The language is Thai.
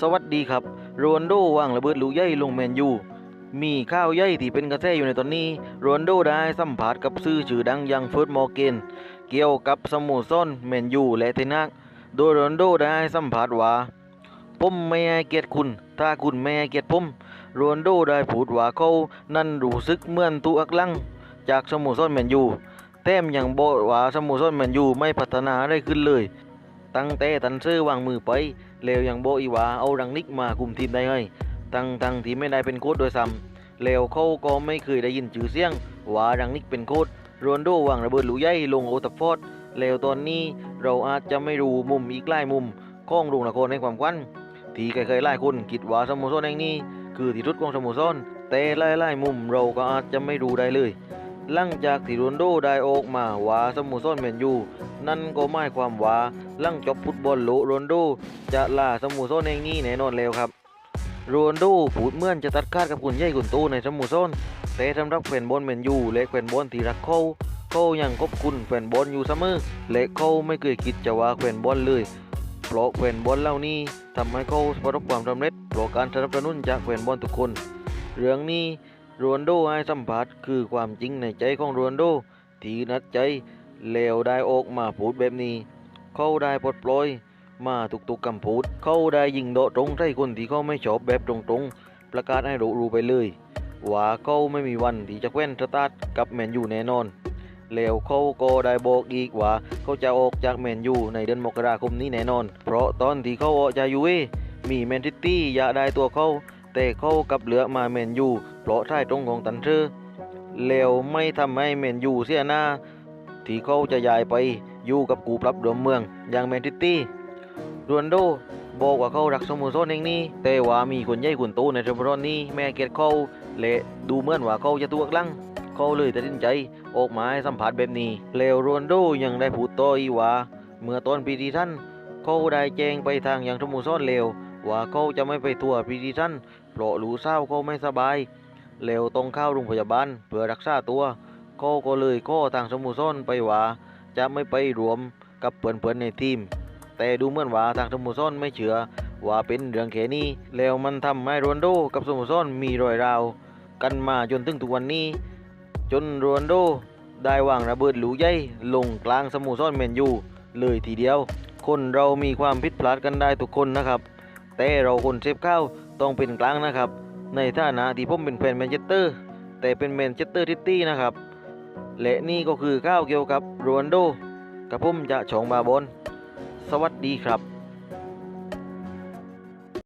สวัสดีครับ โรนโดวางระเบิดลูกใหญ่ลงแมนยู มีข้าวใหญ่ที่เป็นกระแสอยู่ในตอนนี้ โรนโดได้สัมภาษณ์กับสื่อชื่อดังอย่างเฟิร์สมอร์เกน เกี่ยวกับสโมสรแมนยูและเทนนัก โดยโรนโดได้สัมภาษณ์ว่าผมไม่ให้เกียรติคุณ ถ้าคุณไม่ให้เกียรติผมโรนโดได้พูดว่าเขานั้นรู้สึกเหมือนตัวอักลัง จากสโมสรแมนยูแถมยังบอกว่าสโมสรแมนยูไม่พัฒนาได้ขึ้นเลย ตั้งแต่ตันซื้อวางมือไปแล้วยังโบอีวาเอารังนิกมาคุมทีมได้ไงตั้งตั้งที่ไม่ได้เป็นโค้ชโดยซ้ำแล้วเขาก็ไม่เคยได้ยินชื่อเสียง ว่ารังนิกเป็นโค้ชโรนโดวางระเบิดหลูใหญ่ลงโอทัฟฟอร์ดแล้วตอนนี้เราอาจจะไม่รู้มุมอีกหลายมุมข้องโรงละครในความควันที่ใครๆหลายคนคิดว่าสโมสรแห่งนี้ คือที่สุดของสโมสรแต่หลายๆมุมเราก็อาจจะไม่รู้ได้เลย หลังจากที่โรนโดได้ออกมาว่าสโมสรแมนยูนั่นก็หมายความว่าหลังจบฟุตบอลโลกโรนโดจะลาสโมสรแห่งนี้แน่นอนแล้วครับโรนโดพูดเมื่อนจะตัดขาดกับคุณใหญ่คุณโตในสโมสรแต่สำหรับแฟนบอลแมนยูและแฟนบอลที่รักเขาเขายังขอบคุณแฟนบอลอยู่เสมอและเขาไม่เคยคิดจะว่าแฟนบอลเลยเพราะแฟนบอลเหล่านี้ทำให้เขาประสบความสำเร็จเพราะการสนับสนุนจากแฟนบอลทุกคน เรื่องนี้ โรนโดให้สัมผัสคือความจริงในใจของโรนโดที่นัดใจแล้วได้ออกมาพูดแบบนี้ เขาได้ปลดปล่อยมาทุกๆคำพูด เขาได้ยิงโดดตรงใส่คนที่เขาไม่ชอบแบบตรงๆ ประกาศให้รู้รู้ไปเลยว่าเขาไม่มีวันที่จะแคว้นสตาร์ทกับแมนยูแน่นอน แล้วเขาก็ได้บอกอีกว่าเขาจะออกจากแมนยูในเดือนมกราคมนี้แน่นอน เพราะตอนที่เขาออกจากยูเอมีแมนซิตี้อยากได้ตัวเขา แต่เขากับเหลือมาแมนยูเพราะท่ายตรงของตันเชอร์แล้วไม่ทำให้แมนยูเสียหน้า ที่เขาจะย้ายไปอยู่กับกูปรับรวมเมือง อย่างแมนซิตี้โรนโดบอกว่าเขารักสโมสรแห่งนี้แต่ว่ามีคนใหญ่คนโตในสโมสรนี้แม่เกลียดเขาและดูเหมือนว่าเขาจะตัวกลังเขาเลยตัดสินใจออกมาให้สัมผัสแบบนี้แล้วโรนโดยังได้พูดต่ออีว่าเมื่อตอนปีที่ท่านเขาได้แจ้งไปทางอยังสโมสรเลว ว่าเขาจะไม่ไปทัวร์ปีที่ท่านเพราะรู้เศร้าเขาไม่สบายแล้วต้องเข้าโรงพยาบาลเพื่อรักษาตัวเขาก็เลยข้อทางสมุทรไปว่าจะไม่ไปรวมกับเพื่อนๆในทีม แต่ดูเหมือนว่าทางสมุทรไม่เชื่อว่าเป็นเรื่องแค่นี้แล้วมันทำให้โรนโดกับสมุทรมีรอยราว กันมาจนถึงทุกวันนี้ จนโรนโดได้วางระเบิดหลูใหญ่ลงกลางสมุทรแมนยูเลยทีเดียว คนเรามีความผิดพลาดกันได้ทุกคนนะครับ แต่เราคนเซฟเข้าต้องเป็นกลางนะครับ ในฐานะที่ผมเป็นแฟนแมนเชสเตอร์ แต่เป็นแมนเชสเตอร์ซิตี้นะครับ และนี่ก็คือข้าวเกี่ยวกับโรนลโดกับผมจะชงบาบอนสวัสดีครับ